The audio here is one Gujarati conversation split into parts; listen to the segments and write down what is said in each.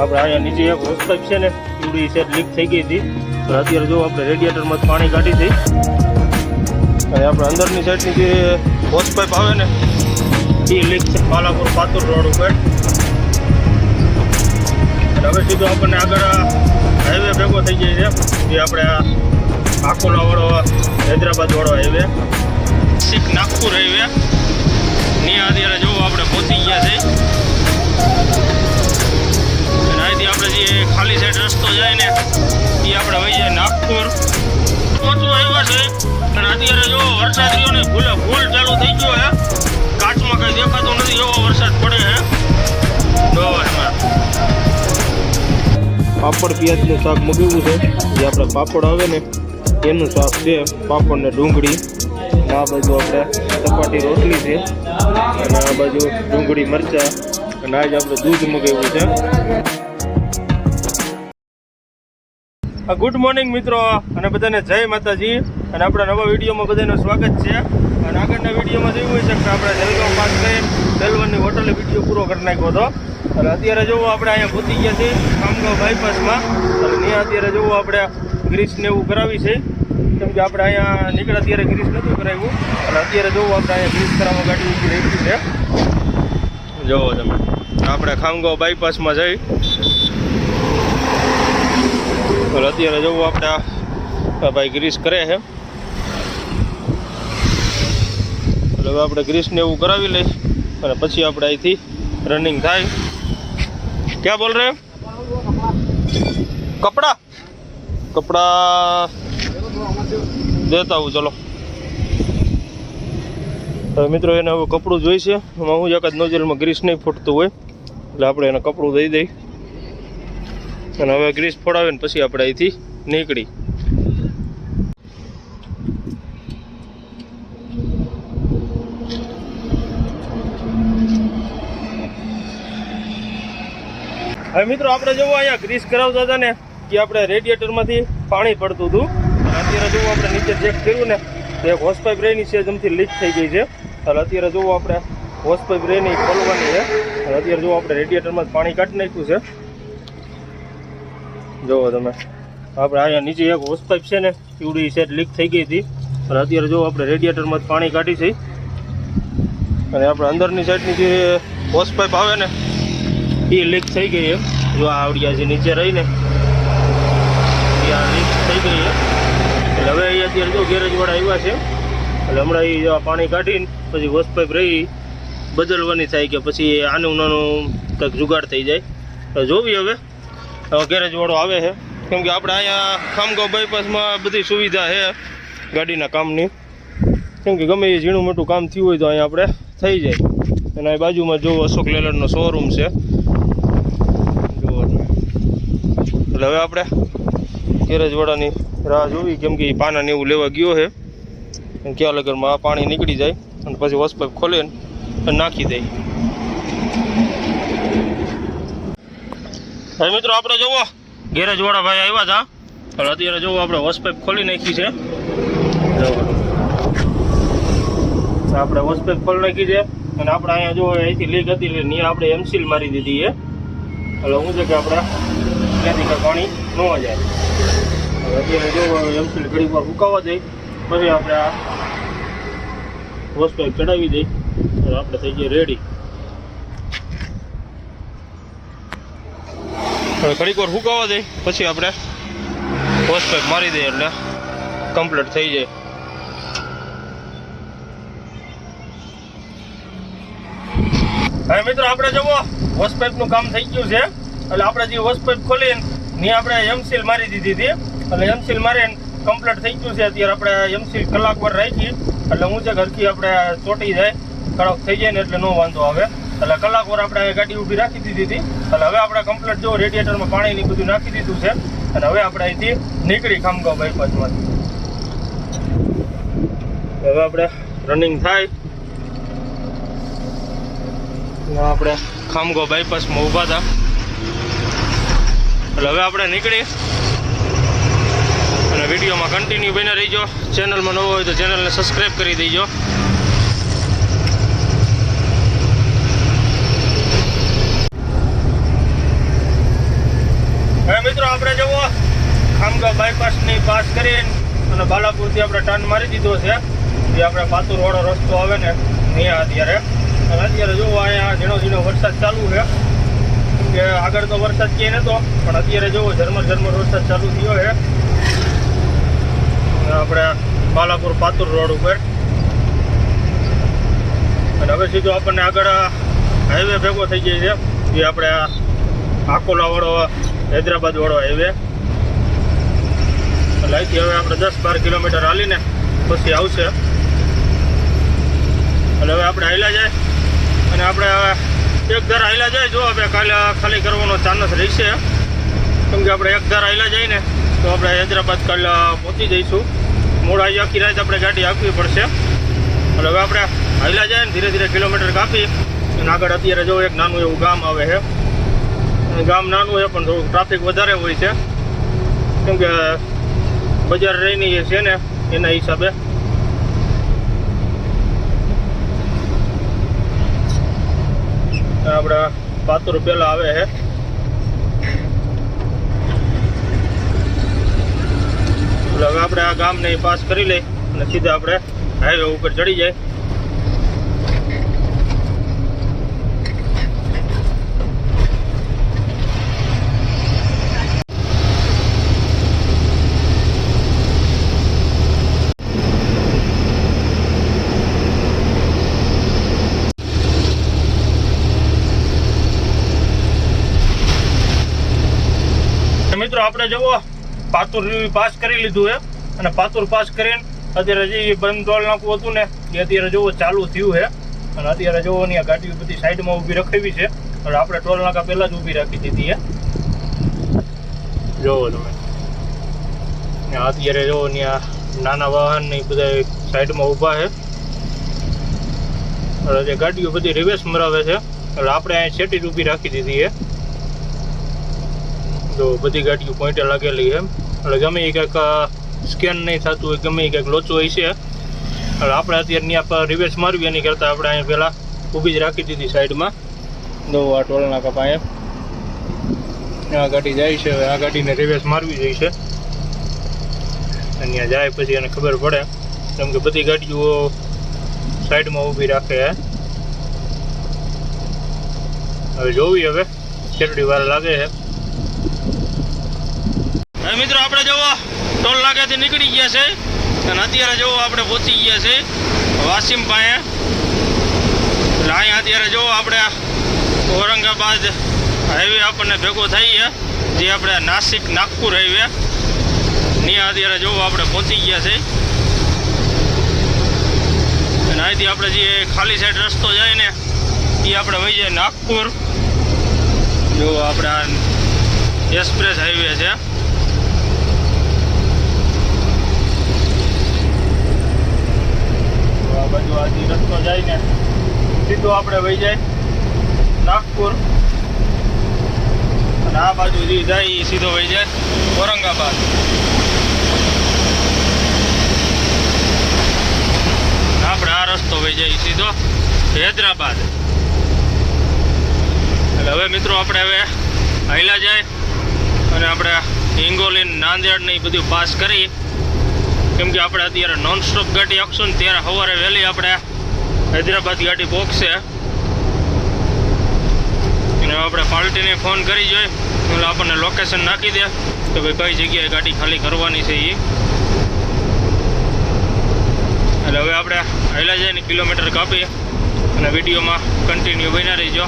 આપણે અહીંયા નીચે એક હોસ પાઇપ છે ને પૂરી સેટ લીક થઈ ગઈ હતી. તો અત્યારે જો આપણે રેડિયેટરમાં પાણી કાઢી દઈ અને આપણે અંદરની સાઈડની જે હોસ પાઇપ આવે ને એ લીક છે. માલાપુર પાતુર રોડ ઉપર. અને હવે સીધો આપણને આગળ હાઈવે ભેગો થઈ જાય છે, જે આપણે આ આકોલા વાળો, હૈદરાબાદ વાળો હાઈવે નાગપુર હાઈવે ની અત્યારે જો આપણે પહોંચી ગયા છે. જાય ને એ આપણે વહી જાય નાગપુર. પહોંચવા આવ્યા છે. અને અત્યારે જો વરસાદ રહ્યો ને ભૂલે ભૂલ ચાલુ થઈ ગયો હે. કાચમાં કંઈ દેખાતો નથી, એવો વરસાદ પડે હે. પાપડ, પિયાજનું શાક મગાવ્યું છે. જે આપણે પાપડ આવે ને, એનું શાક છે પાપડ ને ડુંગળી આ બાજુ આપણે ચપાટી રોટલી છે. અને આ બાજુ ડુંગળી, મરચા. અને આજે આપણે દૂધ મગાવ્યું છે. ગુડ મોર્નિંગ મિત્રો, અને બધાને જય માતાજી. અને આપણા નવા વિડીયોમાં બધાનું સ્વાગત છે. અને આગળના વિડીયોમાં જોયું હોય છે કે આપણે જલગાંવ પાસ થઈ બેલવનની હોટલે વીડિયો પૂરો કરી નાખ્યો હતો. અને અત્યારે જોવો આપણે અહીંયા પહોંચી ગયા છીએ ખામગાંવ બાયપાસમાં અને ત્યાં અત્યારે જોવો આપણે ગ્રીસને એવું કરાવી છે. કેમ કે આપણે અહીંયા નીકળ્યા ત્યારે ગ્રીસ નહોતું કરાવ્યું. અને અત્યારે જોવો આપણે અહીંયા ગ્રીસ કરાવવા ગાડી ઊભી રહી છે. જોવો તમે. આપણે ખામગાંવ બાયપાસમાં જઈ અત્યારે જવું આપણે આ ભાઈ ગ્રીસ કરે છે. એટલે હવે આપણે ગ્રીસને એવું કરાવી લઈશ. અને પછી આપણે અહીંથી રનિંગ થાય. ક્યાં બોલ રહે કપડા. કપડા દેતા હું ચલો. હવે મિત્રો એને હવે કપડું જોઈશે. એમાં હું એક જ નોઝલમાં ગ્રીસ નહીં ફૂટતું હોય. એટલે આપણે એને કપડું દઈ દઈ. અને હવે ગ્રીસ ફોડાવે ને પછી આપણે અહીંથી નીકળી. હવે મિત્રો, આપણે જોવો અહીંયા ગ્રીસ કરાવતા હતા ને, કે આપણે રેડિયેટરમાંથી પાણી પડતું હતું. અત્યારે જોવો આપણે નીચે ચેક કર્યું ને, તો એક હોસપાઇપ રેની છે, જેમથી લીક થઈ ગઈ છે. અને અત્યારે જોવો આપણે હોસપાઇપ રેની ખોલવાની છે. અત્યારે જોવો આપણે રેડિયેટરમાં પાણી કાઢી નાખ્યું છે. જોવો તમે. આપણે અહીંયા નીચે એક હોસ પાઇપ છે ને એવડી સેટ લીક થઈ ગઈ હતી. અને અત્યારે જો આપણે રેડિયેટરમાં પાણી કાઢી છે. અને આપણે અંદરની સાઈડની જે હોસ આવે ને, એ લીક થઈ ગઈ એમ જો આ આવડિયા જે નીચે રહીને એ આ લીક થઈ ગઈ એમ એટલે હવે અહીંયા અત્યારે જો ગેરેજવાળા આવ્યા છે. એટલે હમણાં એ પાણી કાઢીને પછી હોસ રહી, બદલવાની થાય કે પછી આનું નાનું કંઈક જુગાડ થઈ જાય. જોવી હવે. ગેરેજ વાળો આવે છે. કેમ કે આપણે અહીંયા ખામગાંવ બાયપાસમાં બધી સુવિધા છે ગાડીના કામની. કેમ કે ગમે એ ઝીણું મોટું કામ થયું હોય તો અહીંયા આપણે થઈ જાય. અને અહીં બાજુમાં જો અશોક લેલરનો શોરૂમ છે. જુઓ એટલે હવે આપણે ગેરેજવાળાની રાહ જોવી, કેમ કે એ પાનાને એવું લેવા ગયો છે. ક્યાં લગરમાં પાણી નીકળી જાય અને પછી વોશ પાઇપ અને નાખી દે. હવે મિત્રો આપણે જુઓ ગેરેજ વાળા ભાઈ આવ્યા હતા. પણ અત્યારે જુઓ આપણે વોશ પાઇપ ખોલી નાખી છે. આપણે વોશ પાઇપ ખોલી નાખી છે. અને આપણે અહીંયા જુઓ અહીંથી લીક હતી એટલે ત્યાં આપણે એમસીલ મારી દીધી છે. એટલે શું છે કે આપણે ત્યાંથી પાણી ન જાય. અત્યારે જુઓ એમસીલ ઘડી વાર ફૂંકાવા દઈ પછી આપણે આ વોશ પાઇપ ચડાવી દઈ આપણે થઈ જઈએ રેડી ઘડીક વાર સુકાવા દે, પછી આપણે હોસ પાઇપ મારી દઈએ એટલે કમ્પ્લીટ થઈ જાય. હવે મિત્રો આપણે જુઓ હોસ પાઇપનું કામ થઈ ગયું છે. એટલે આપણે જે પાઇપ ખોલીને ની આપણે એમસીલ મારી દીધી હતી. એટલે એમસીલ મારીને કમ્પ્લીટ થઈ ગયું છે. અત્યારે આપણે એમસીલ કલાક પર રાખી. એટલે હું છે ઘરથી આપણે ચોટી જાય. કડક થઈ જાય ને એટલે નો વાંધો આવે. એટલે કલાક વાર આપણે ગાડી ઊભી રાખી દીધી હતી. એટલે હવે આપણે કમ્પ્લીટ જો રેડિયેટરમાં પાણી ને બધું નાખી દીધું છે. અને હવે આપણે અહીંથી નીકળી ખામગાંવ બાયપાસમાંથી હવે આપણે રનિંગ થાય. આપણે ખામગાંવ બાયપાસમાં ઊભા હતા એટલે હવે આપણે નીકળી. અને વિડીયોમાં કન્ટિન્યુ બને રહીજો. ચેનલમાં નવો હોય તો ચેનલને સબસ્ક્રાઈબ કરી દેજો. મિત્રો, આપણે જુઓ, ખામગા બાયપાસની પાસ કરીને અને બાલાપુરથી આપણે ટર્ન મારી દીધો છે. જે આપણે પાતુર વાળો રસ્તો આવે ને ત્યાં અત્યારે. અને અત્યારે જુઓ, અહીંયા ઝીણો ઝીણો વરસાદ ચાલુ છે. કે આગળ તો વરસાદ ક્યાંય નતો, પણ અત્યારે જુઓ, ઝરમર ઝરમર વરસાદ ચાલુ થયો છે. આપણે બાલાપુર પાતુર રોડ ઉપર. અને હવે સીધો આપણને આગળ હાઈવે ભેગો થઈ જાય છે. જે આપણે આકોલા વાળો હૈદરાબાદ વાળો હાઈવે એટલે હવે આપણે દસ બાર કિલોમીટર હાલીને પછી આવશે. એટલે હવે આપણે હાલ્યા જાય. અને આપણે એક ધાર હાલ્યા જાય. જો હવે કાલે ખાલી કરવાનો ચાન્સ રહેશે. કેમ કે આપણે એક ધાર હાલ્યા જાય ને, તો આપણે હૈદરાબાદ કાલે પહોંચી જઈશું. મોડ આવી આખી રાત આપણે ગાડી આપવી પડશે. એટલે હવે આપણે હાલ્યા જાય ને ધીરે ધીરે કિલોમીટર કાપી. અને આગળ અત્યારે જો એક નાનું એવું ગામ આવે છે. ગામ નાનું છે, પણ થોડુંક ટ્રાફિક વધારે હોય છે. કેમ કે બજાર રહીની છે ને, એના હિસાબે. આપણે પાતુર પેલા આવે છે. આપણે આ ગામને પાસ કરી લઈ અને સીધા આપણે હાઈવે ઉપર ચડી જાય. મિત્રો, આપણે જુઓ, પાતુર પાસ કરી લીધું છે. અને પાતુર પાસ કરીને અત્યારે જે બંધ ડોલ નાખવું હતું ને, એ અત્યારે જુઓ, ચાલુ થયું છે. અને અત્યારે જુઓ ને આ ગાડીઓ બધી સાઈડમાં ઊભી રખાવી છે. અને આપણે ટોલ નાકા પહેલાં જ ઊભી રાખી દીધી છે. જોવો તમે. અત્યારે જુઓ ને નાના વાહન ને બધા સાઈડમાં ઊભા છે. અને જે ગાડીઓ બધી રિવેસ મરાવે છે. એટલે આપણે અહીં સેટી જ ઊભી રાખી દીધી છે. તો બધી ગાડીઓ પોઈન્ટે લાગેલી છે એટલે ગમે એ કંઈક સ્કેન નહીં થતું હોય, ગમે એ કંઈક લોચો હોય છે. એટલે આપણે અત્યારે ત્યાં પર રિવેસ મારવી એની કરતાં આપણે અહીંયા પહેલાં ઊભી જ રાખી દીધી સાઈડમાં. દો આ ટોલ નાકા પાસે આ ગાડી જાય છે, હવે આ ગાડીને રિવેસ મારવી જોઈએ છે. અને ત્યાં જાય પછી એને ખબર પડે. કેમ કે બધી ગાડીઓ સાઈડમાં ઊભી રાખે છે હવે જોવી હવે. કેટલી વાર લાગે છે હવે મિત્રો, આપણે જોવો ટોલ નાકાથી નીકળી ગયા છે અને અત્યારે જોવો આપણે પહોંચી ગયા છે વાસીમ પાસે. એટલે અહીંયા અત્યારે જોવો આપણે ઔરંગાબાદ હાઈવે આપણને ભેગો થઈ છે, જે આપણે નાસિક, નાગપુર હાઈવે ત્યાં અત્યારે જોવો આપણે પહોંચી ગયા છે. અને અહીંથી આપણે જે ખાલી સાઈડ રસ્તો જાય ને, એ આપણે વહી જાય નાગપુર. જો આપણે એક્સપ્રેસ હાઈવે છે. આ બાજુ આજે રસ્તો જાય ને, સીધો આપણે વહી જાય નાગપુર. અને આ બાજુ જે જાય એ સીધો વહી જાય ઔરંગાબાદ. આપણે આ રસ્તો વહી જાય સીધો હૈદરાબાદ. એટલે હવે મિત્રો આપણે હવે હાઈલા જાય અને આપણે હિંગોલી નાંદેડ ને એ બધું પાસ કરી કેમ કે આપણે અત્યારે નોન સ્ટોપ ગાડી આપશું ને ત્યારે સવારે વહેલી આપણે હૈદરાબાદ ગાડી પહોંચશે અને આપણે પાર્ટીને ફોન કરી જોઈએ એટલે આપણને લોકેશન નાખી દે. કે ભાઈ, કઈ જગ્યાએ ગાડી ખાલી કરવાની છે એ એટલે હવે આપણે હાઈલા જઈને કિલોમીટર કાપીએ. અને વિડીયોમાં કન્ટિન્યુ બન્યા રહીજો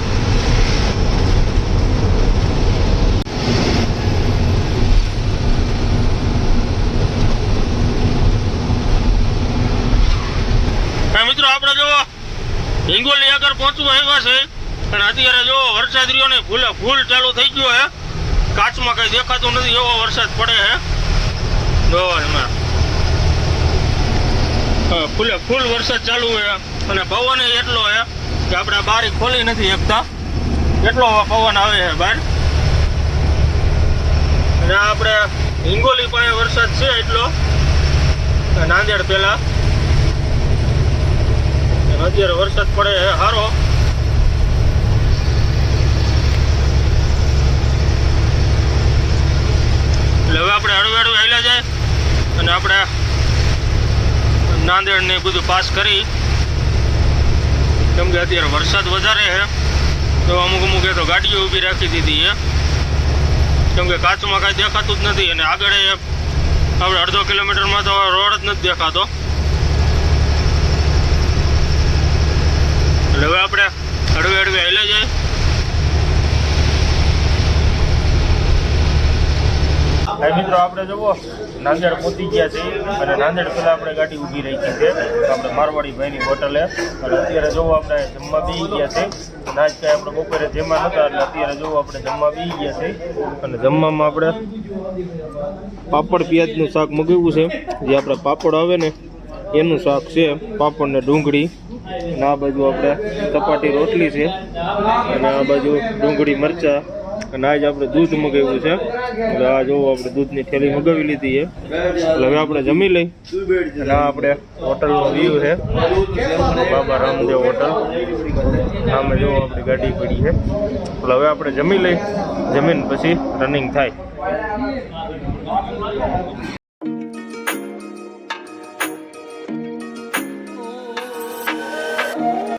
હા મિત્રો આપણે જો હિંગોલી આગળ પહોંચવા આવ્યા છે અને અત્યારે જો વરસાદ રહ્યો ને ફૂલે ફૂલ ચાલુ થઈ ગયો હે. કાચમાં કઈ દેખાતું નથી, એવો વરસાદ પડે હે. જો ફૂલે ફૂલ વરસાદ ચાલુ હે અને પવન એટલો હે કે આપણે બારી ખોલી નથી શકતા. એટલો પવન આવે છે બહાર. અને આપણે હિંગોલી પાસે વરસાદ છે એટલો. નાંદેડ પહેલા. અત્યારે વરસાદ પડે સારો હાલ્યા જાય અને આપણે નાંદેડ ને એ બધું પાસ કરી. કેમ કે અત્યારે વરસાદ વધારે છે, તો અમુક અમુક એ તો ગાડીઓ ઊભી રાખી દીધી છે. કેમ કે કાચમાં કાંઈ દેખાતું જ નથી અને આગળ આપણે અડધો કિલોમીટરમાં તો રોડ જ નથી દેખાતો. એટલે હવે આપણે હળવે હળવે હેલે જાય. ભાઈ મિત્રો, આપણે જુઓ, નાંદેડ પહોંચી ગયા છે. અને નાંદેડ પહેલાં આપણે ગાડી ઊભી રાખી છે. આપણે મારવાડી ભાઈની હોટલે. અને અત્યારે જોવો આપણે જમવા બી ગયા છે. નાચ કાંઈ આપણે બપોરે જેમાં નહોતા, એટલે અત્યારે જોવો આપણે જમવા બી ગયા છે. અને જમવામાં આપણે પાપડ, પિયાજનું શાક મગાવ્યું છે. જે આપણે પાપડ આવે ને, એનું શાક છે. પાપડ ને ડુંગળી. અને આ બાજુ આપણે ચપાટી રોટલી છે. અને આ બાજુ ડુંગળી મરચાં. અને આજ આપણે દૂધ મગાવ્યું છે. એટલે આ જોવો આપણે દૂધની થેલી મગાવી લીધી છે. એટલે હવે આપણે જમી લઈ. અને આ આપણે હોટલનો વ્યૂ છે. બાબા રામદેવ હોટલ. સામે જોવો આપણી ગાડી પડી છે. એટલે હવે આપણે જમી લઈ. જમીન પછી રનિંગ થાય.